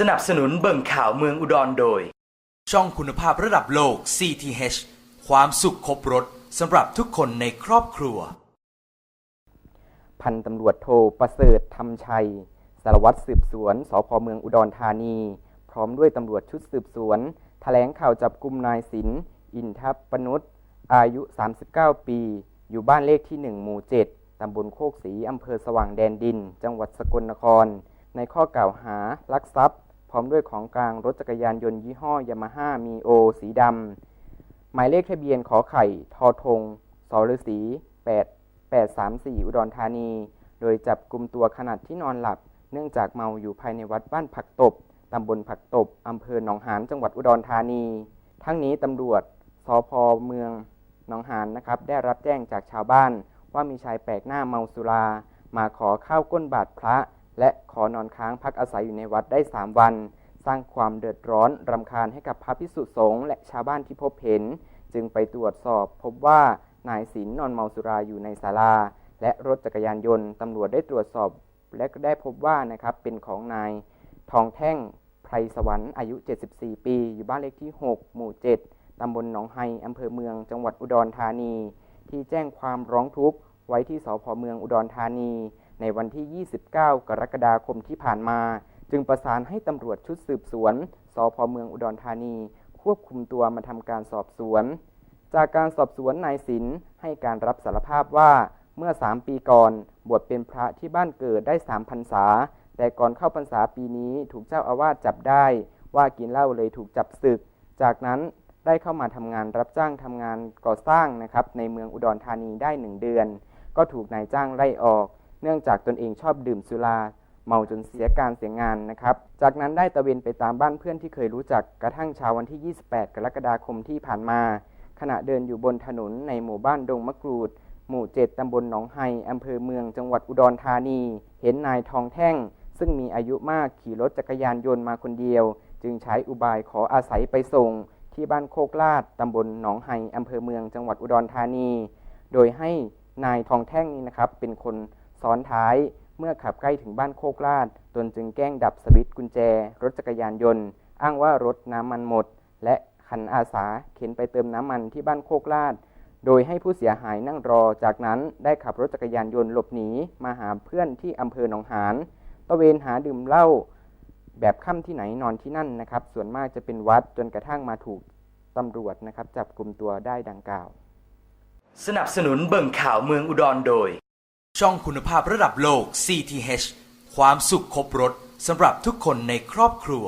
สนับสนุนเบิ่งข่าวเมืองอุดรโดย ช่องคุณภาพระดับโลก CTH ความสุขครบรถสำหรับทุกคนในครอบครัว พันตำรวจโทประเสริฐธรรมชัย สารวัตรสืบสวนสพเมืองอุดรธานี พร้อมด้วยตำรวจชุดสืบสวนแถลงข่าวจับกลุ่มนายศิลป์อินทัพปนุษย์อายุ 39 ปี อยู่บ้านเลขที่ 1 หมู่ 7 ตำบลโคกศรีอำเภอสว่างแดนดิน จังหวัดสกลนคร ในข้อกล่าวหา ลักทรัพย์พ ร้อมด้วยของกลางรถจักรยานยนต์ยี่ห้อยามาฮ่ามีโอสีดำ หมายเลขทะเบียนขอไข่ทอทงสรศรี8 834 อุดรธานี โดยจับกลุ่มตัวขนาดที่นอนหลับ เนื่องจากเมาอยู่ภายในวัดบ้านผักตบ ตำบลผักตบ อำเภอหนองหาน จังหวัดอุดรธานี ทั้งนี้ตำรวจสพเมืองหนองหานนะครับ ได้รับแจ้งจากชาวบ้านว่ามีชายแปลกหน้าเมาสุรา มาขอข้าวก้นบาทพระ และขอนอนค้างพักอาศัยอยู่ในวัดได้3วัน สร้างความเดือดร้อนรำคาญให้กับพระพิสุสงฆ์และชาวบ้านที่พบเห็น จึงไปตรวจสอบพบว่านายศิลนอนเมาสุราอยู่ในศาลา และรถจักรยานยนต์ตำรวจได้ตรวจสอบ และก็ได้พบว่านะครับเป็นของนายทองแท่งไพรสวรรค์อายุ 74 ปี อยู่บ้านเลขที่ 6 หมู่ 7 ตำบลหนองไฮอำเภอเมือง จังหวัดอุดรธานี ที่แจ้งความร้องทุกข์ไว้ที่สพเมืองอุดรธานี ในวันที่ 29 กรกฎาคมที่ผ่านมา จึงประสานให้ตำรวจชุดสืบสวนสพเมืองอุดรธานี ควบคุมตัวมาทำการสอบสวน จากการสอบสวนนายศิลป์ให้การรับสารภาพว่าเมื่อ 3 ปีก่อน บวชเป็นพระที่บ้านเกิดได้3พรรษา แต่ก่อนเข้าพรรษาปีนี้ถูกเจ้าอาวาสจับได้ ว่ากินเหล้าเลยถูกจับศึก จากนั้นได้เข้ามาทำงานรับจ้างทำงานก่อสร้างนะครับในเมืองอุดรธานีได้ 1 เดือน ก็ถูกนายจ้างไล่ออก เนื่องจากตนเองชอบดื่มสุราเมาจนเสียการเสียงานนะครับ จากนั้นได้ตะเวนไปตามบ้านเพื่อนที่เคยรู้จักกระทั่งเช้าวันที่ 28 กรกฎาคมที่ผ่านมา ขณะเดินอยู่บนถนนในหมู่บ้านดงมะกรูด หมู่7ตำบลหนองไฮอำเภอเมืองจังหวัดอุดรธานี เห็นนายทองแท่ง ซึ่งมีอายุมากขี่รถจักรยานยนต์มาคนเดียว จึงใช้อุบายขออาศัยไปส่ง ที่บ้านโคกลาดตำบลหนองไฮอำเภอเมืองจังหวัดอุดรธานี โดยให้นายทองแท่งนี้นะครับเป็นคน ซ้อนท้าย เมื่อขับใกล้ถึงบ้านโคกลาด ตนจึงแกล้งดับสวิตช์กุญแจ รถจักรยานยนต์ อ้างว่ารถน้ำมันหมด และขันอาสาเข็นไปเติมน้ำมันที่บ้านโคกลาด โดยให้ผู้เสียหายนั่งรอ จากนั้นได้ขับรถจักรยานยนต์หลบหนีมาหาเพื่อนที่อำเภอหนองหานตระเวนหาดื่มเหล้าแบบค่ำที่ไหนนอนที่นั่นนะครับ ส่วนมากจะเป็นวัดจนกระทั่งมาถูกตำรวจนะครับ จับกลุ่มตัวได้ดังกล่าว สนับสนุนเบิ่งข่าวเมืองอุดรโดย ช่องคุณภาพระดับโลก CTH ความสุขครบรถสำหรับทุกคนในครอบครัว